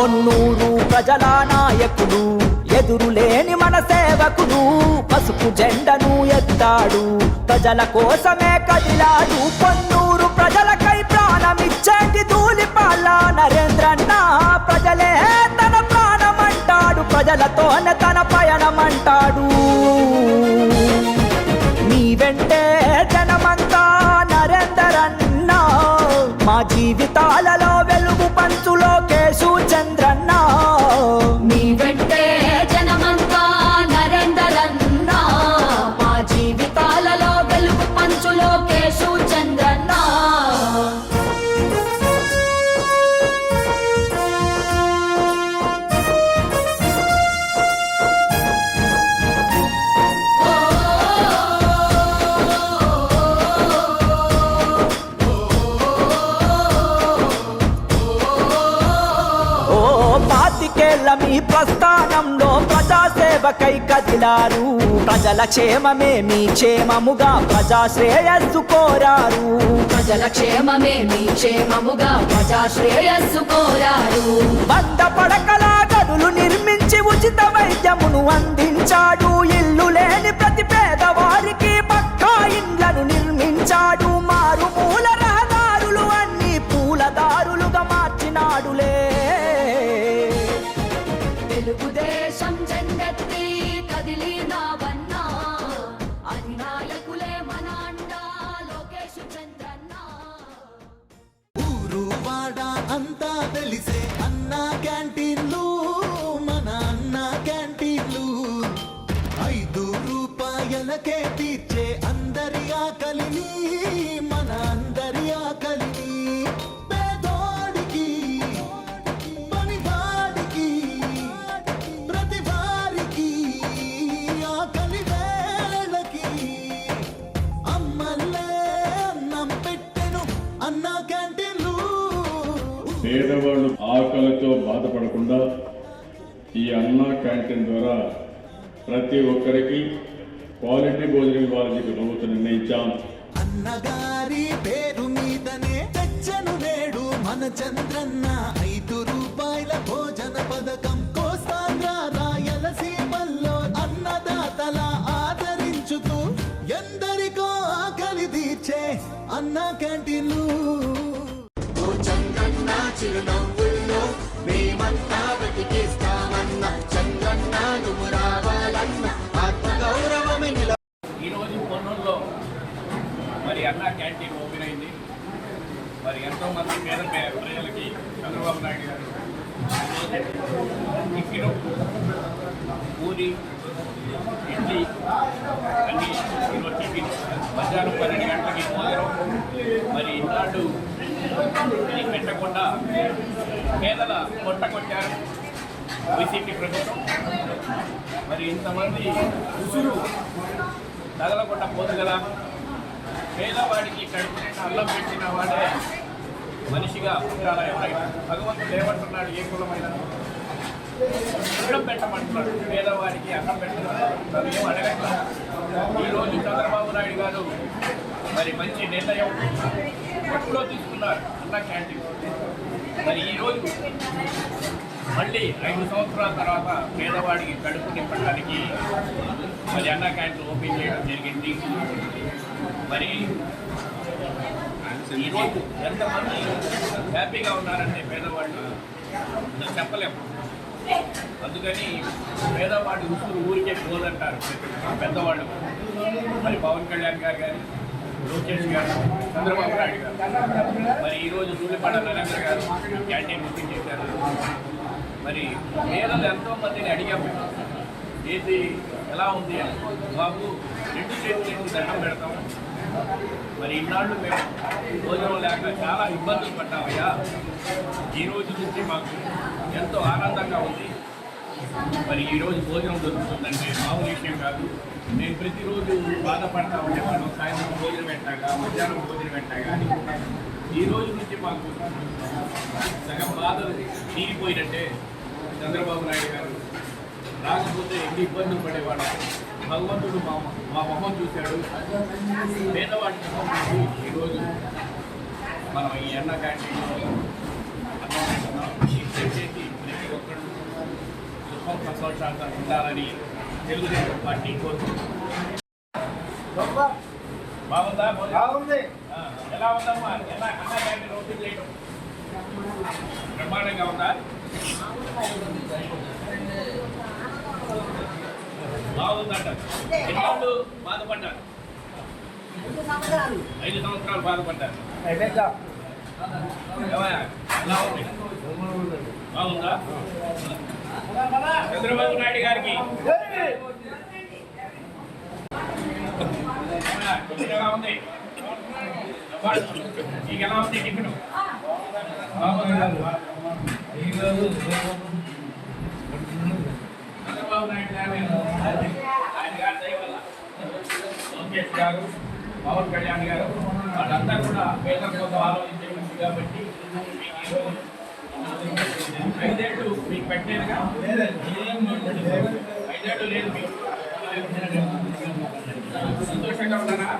పొన్నూరు ప్రజల నాయకుడు ఎదురులేని మన సేవకుడు పసుపు జెండను ఎత్తాడు. ప్రజల కోసమే కదిలాడు పొన్నూరు ప్రజలకై ప్రాణమిచ్చేటి ధూళిపాల నరేంద్రన్న ప్రజలే తన ప్రాణమంటాడు ప్రజలతోనే తన పయనమంటాడు. నీ వెంటే జనమంతా నరేంద్రన్న మా జీవితాలలో పాతికేళ్ళ మీ ప్రస్థానంలో ప్రజాసేవకై కదిలారు. ప్రజల క్షేమమే మీ క్షేమముగా ప్రజా శ్రేయస్సు కోరారు. ప్రజల క్షేమమే మీ క్షేమముగా ప్రజా శ్రేయస్సు కోరారు. వంద పడకల గదులు నిర్మించి ఉచిత వైద్యమును అందించాడు. ఇల్లు లేని ప్రతి పేదవారికి రూపాయలకే తీర్చే అందరి ఆకలిని మన అందరి ఆకలిని పేదోడికి పనివాడికి ప్రతి వారికి ఆకలి వేళకి అమ్మల్లే అన్నం పెట్టెను అన్న క్యాంటీన్లు. పేదవాళ్ళు ఆకలితో బాధపడకుండా ఈ అన్నా క్యాంటీన్ ద్వారా ప్రతి ఒక్కరికి క్వాలిటీ భోజనం ఇవ్వాలని చెప్పి ప్రభుత్వం నిర్ణయించాం. అన్నగారి పేరు మీదనే తెచ్చను నేడు మన చంద్రన్న ఐదు రూపాయల భోజన పథకం కోస్తాంధ్ర రాయలసీమల్లో అన్నదాతల ఆదరించుతూ ఎందరికో ఆకలి తీర్చే అన్న క్యాంటీన్లు. ఓ చంద్రన్న చిరునవ్వుల్లో మేమంతా బతికేస్తామన్న టిఫిన్ పూరి ఇడ్లీ అన్ని ఈరోజు టిఫిన్ మధ్యాహ్నం పన్నెండు గంటలకి భోజనం మరి ఇన్నాళ్ళు ఇది పెట్టకుండా పేదల పొట్ట కొట్టారు. వైసీపీ ప్రభుత్వం మరి ఇంతమంది ఉసురు తగలకుండా పోదు కదా. పేదవాడికి కడుపు అల్లం పెట్టిన వాడే మనిషిగా ఉండాలని ఎవరైనా భగవంతుడు ఏమంటున్నాడు ఏ కులమైన. అన్నం పెట్టమంటున్నాడు పేదవాడికి అన్నం పెట్టడం ఏం అడగట్లా? ఈరోజు చంద్రబాబు నాయుడు గారు మరి మంచి నిర్ణయం ఎప్పుడో తీసుకున్నారు అన్న క్యాంటీన్. మరి ఈరోజు మళ్ళీ ఐదు సంవత్సరాల తర్వాత పేదవాడికి కడుపు నింపడానికి మరి అన్న క్యాంటీన్ ఓపెన్ చేయడం జరిగింది. మరి ఈరోజు ఎంతమంది హ్యాపీగా ఉన్నారంటే పేదవాళ్ళు చెప్పలేము. అందుకని పేదవాడి ఉసురు ఊరికే పోదంటారు పెద్దవాళ్ళు. మరి పవన్ కళ్యాణ్ గారు కానీ లోకేష్ గారు చంద్రబాబు నాయుడు గారు. మరి ఈరోజు సూర్యపాడ నరేంద్ర గారు క్యాంటీన్ ఓపెన్ చేశారు. మరి పేదలు ఎంతో మందిని అడిగాము ఏది ఎలా ఉంది అని. బాబు రెండు చేతులు దండం పెడతాం మరి ఇన్నాళ్ళు మేము భోజనం లేక చాలా ఇబ్బందులు పడ్డామయ్యా. ఈరోజు నుంచి మాకు ఎంతో ఆనందంగా ఉంది. మరి ఈరోజు భోజనం దొరుకుతుందంటే మామూలు విషయం కాదు. మేము ప్రతిరోజు బాధపడతా ఉండేవాళ్ళం సాయంత్రం భోజనం పెట్టాక మధ్యాహ్నం భోజనం పెట్టాక అని ఈ రోజు నుంచి మాకు సగం బాధలు తీరిపోయినట్టే చంద్రబాబు నాయుడు గారు రాకపోతే ఎన్ని ఇబ్బందులు పడేవాడు భగవంతుడు మా మా మొహం చూశాడు. పేదవాడి మొహం ఈరోజు మనం ఈ అన్న క్యాంటీన్లో అన్నం చేసి ప్రతి సంతోషాలతో ఉండాలని తెలుగుదేశం పార్టీ కోరుకుంటుంది బాగుందా? బాగుంది? ఎలా ఉందమ్మా? ఎలా అన్నా క్యాంటీన్ ఓపెన్ చేయడం? బ్రహ్మాండంగా ఉందా? ఎన్నాళ్ళు బాధపడ్డారు. ఐదు సంవత్సరాలు. బాధపడ్డారు. ఏమయ్య? ఎలా ఉంది? బాగుందా? చంద్రబాబు నాయుడు గారికి. ఉంది? నీకు ఎలా ఉంది టిఫిన్ చంద్రబాబు నాయుడు గారు ఆయన గారి దయ వల్ల లోకేష్ గారు పవన్ కళ్యాణ్ గారు వాళ్ళంతా కూడా పేదల కోసం ఆలోచించే మనిషి కాబట్టి ఐదేళ్ళు మీకు పెట్టలేదుగా? ఐదేళ్ళు లేదు మీకు. సంతోషంగా ఉన్నారా?